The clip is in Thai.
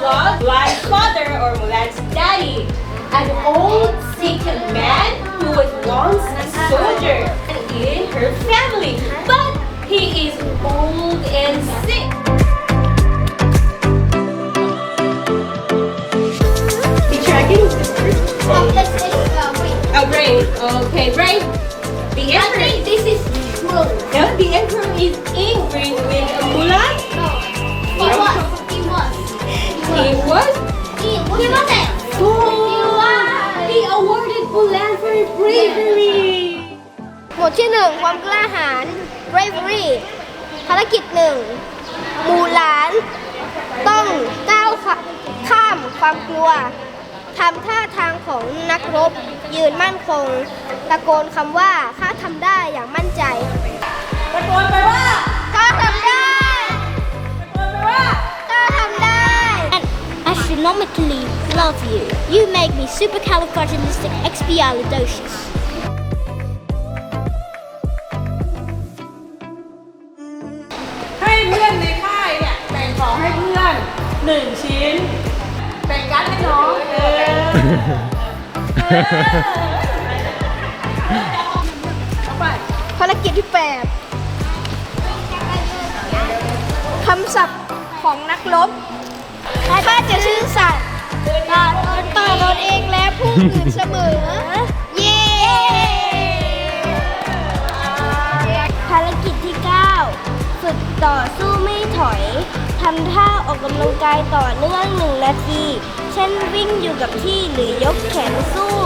vlog, Mulad's father or Mulad's daddy, an old sick man who was once a soldier in her family, but he is old and sick. Be tracking? Oh, Bray. Okay, Bray. The emperor. this is true. Now the emperor is angry with Mulan. หมวดที่หนึ่งความกล้าหาญ bravery ภารกิจหนึ่งหมู่หลาน ต้องก้าวขข้ามความกลัวทำท่าทางของนักรบ ยืนมั่นคง ตะโกนคำว่าข้าทำได้อย่างมั่นใจ ตะโกนไปว่าข้าทำได้ ตะโกนไปว่าข้าทำได้ And astronomically love you you make me supercalifragilisticexpialidocious หนึ่งชิ้นแบ่งกันให้น้องเออเอาไปภารกิจที่8คำศัพท์ของนักรบข้าจะชื่อสัตว์ต่อต่อตนเองและผู้อื่นเสมอ เย้ภารกิจที่ 9 ฝึกต่อสู้ไม่ถอย ทำท่าออกกำลังกายต่อเนื่องหนึ่งนาที เช่นวิ่งอยู่กับที่หรือยกแขนสู้